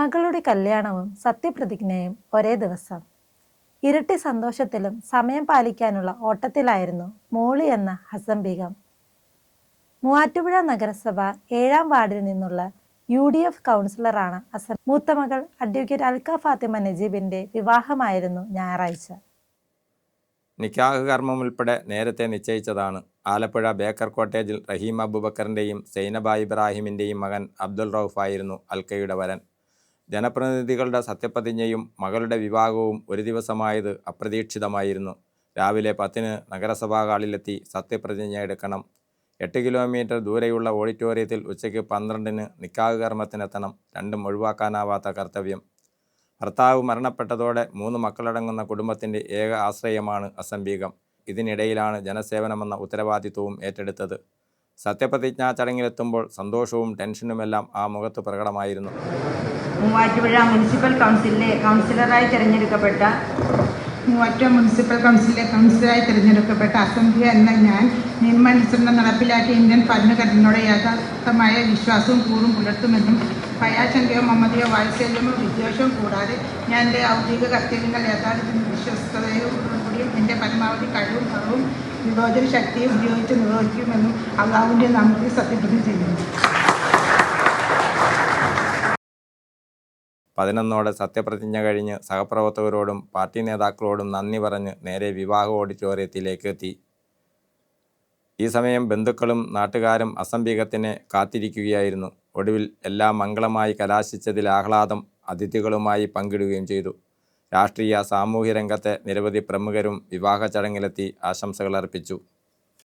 മകളുടെ കല്യാണവും സത്യപ്രതിജ്ഞയും ഒരേ ദിവസം. ഇരട്ടി സന്തോഷത്തിലും സമയം പാലിക്കാനുള്ള ഓട്ടത്തിലായിരുന്നു മോളി എന്ന ഹസംബികം. മൂവാറ്റുപുഴ നഗരസഭ ഏഴാം വാർഡിൽ നിന്നുള്ള യു ഡി എഫ് കൗൺസിലറാണ് അസൻ മൂത്തമകൾ അഡ്വക്കേറ്റ് അൽക്ക ഫാത്തിമ നജീബിന്റെ വിവാഹമായിരുന്നു ഞായറാഴ്ച. നിക്കാഹ് കർമ്മം ഉൾപ്പെടെ നേരത്തെ നിശ്ചയിച്ചതാണ്. ആലപ്പുഴ ബേക്കർ കോട്ടേജിൽ റഹീം അബുബക്കറിന്റെയും സൈനബ ഇബ്രാഹിമിന്റെയും മകൻ അബ്ദുൾ റൌഫായിരുന്നു അൽക്കയുടെ വരൻ. ജനപ്രതിനിധികളുടെ സത്യപ്രതിജ്ഞയും മകളുടെ വിവാഹവും ഒരു ദിവസമായത് അപ്രതീക്ഷിതമായിരുന്നു. രാവിലെ പത്തിന് നഗരസഭാ ഹാളിലെത്തി സത്യപ്രതിജ്ഞ എടുക്കണം. എട്ട് കിലോമീറ്റർ ദൂരെയുള്ള ഓഡിറ്റോറിയത്തിൽ ഉച്ചയ്ക്ക് പന്ത്രണ്ടിന് നിക്കാഹ് കർമ്മത്തിനെത്തണം. രണ്ടും ഒഴിവാക്കാനാവാത്ത കർത്തവ്യം. ഭർത്താവ് മരണപ്പെട്ടതോടെ മൂന്ന് മക്കളടങ്ങുന്ന കുടുംബത്തിന്റെ ഏക ആശ്രയമാണ് അസംബീകം ഇതിനിടയിലാണ് ജനസേവനമെന്ന ഉത്തരവാദിത്വവും ഏറ്റെടുത്തത്. സത്യപ്രതിജ്ഞാ ചടങ്ങിലെത്തുമ്പോൾ സന്തോഷവും ടെൻഷനുമെല്ലാം ആ മുഖത്ത് പ്രകടമായിരുന്നു. മൂവാറ്റുപുഴ മുനിസിപ്പൽ കൗൺസിലിലെ കൗൺസിലറായി തിരഞ്ഞെടുക്കപ്പെട്ട മൂവാറ്റ മുനിസിപ്പൽ കൗൺസിലിലെ കൗൺസിലറായി തിരഞ്ഞെടുക്കപ്പെട്ട അസംബ്ലി എന്ന ഞാൻ നിയമനുസരണം നടപ്പിലാക്കിയ ഇന്ത്യൻ ഭരണഘടനയോട് യഥാർത്ഥമായ വിശ്വാസവും കൂറും പുലർത്തുമെന്നും ഭയാശങ്കയോ മമതയോ വാത്സല്യമോ വിദ്വേഷവും കൂടാതെ ഞാൻ എന്റെ ഔദ്യോഗിക കർത്തവ്യങ്ങൾ യഥാർത്ഥത്തിൽ വിശ്വസ്തയോടുകൂടിയും എന്റെ പരമാവധി കഴിവും കുറവും വിവേചന ശക്തിയെ ഉപയോഗിച്ച് നിർവഹിക്കുമെന്നും അള്ളാഹുവിന്റെ നാമത്തിൽ സത്യപ്രതിജ്ഞ ചെയ്യുന്നു. പതിനൊന്നോടെ സത്യപ്രതിജ്ഞ കഴിഞ്ഞ് സഹപ്രവർത്തകരോടും പാർട്ടി നേതാക്കളോടും നന്ദി പറഞ്ഞ് നേരെ വിവാഹ ഓഡിറ്റോറിയത്തിലേക്ക് എത്തി. ഈ സമയം ബന്ധുക്കളും നാട്ടുകാരും അസംഭീകത്തിനെ കാത്തിരിക്കുകയായിരുന്നു. ഒടുവിൽ എല്ലാം മംഗളമായി കലാശിച്ചതിൽ ആഹ്ലാദം അതിഥികളുമായി പങ്കിടുകയും ചെയ്തു. രാഷ്ട്രീയ സാമൂഹ്യ രംഗത്തെ നിരവധി പ്രമുഖരും വിവാഹ ചടങ്ങിലെത്തി ആശംസകൾ അർപ്പിച്ചു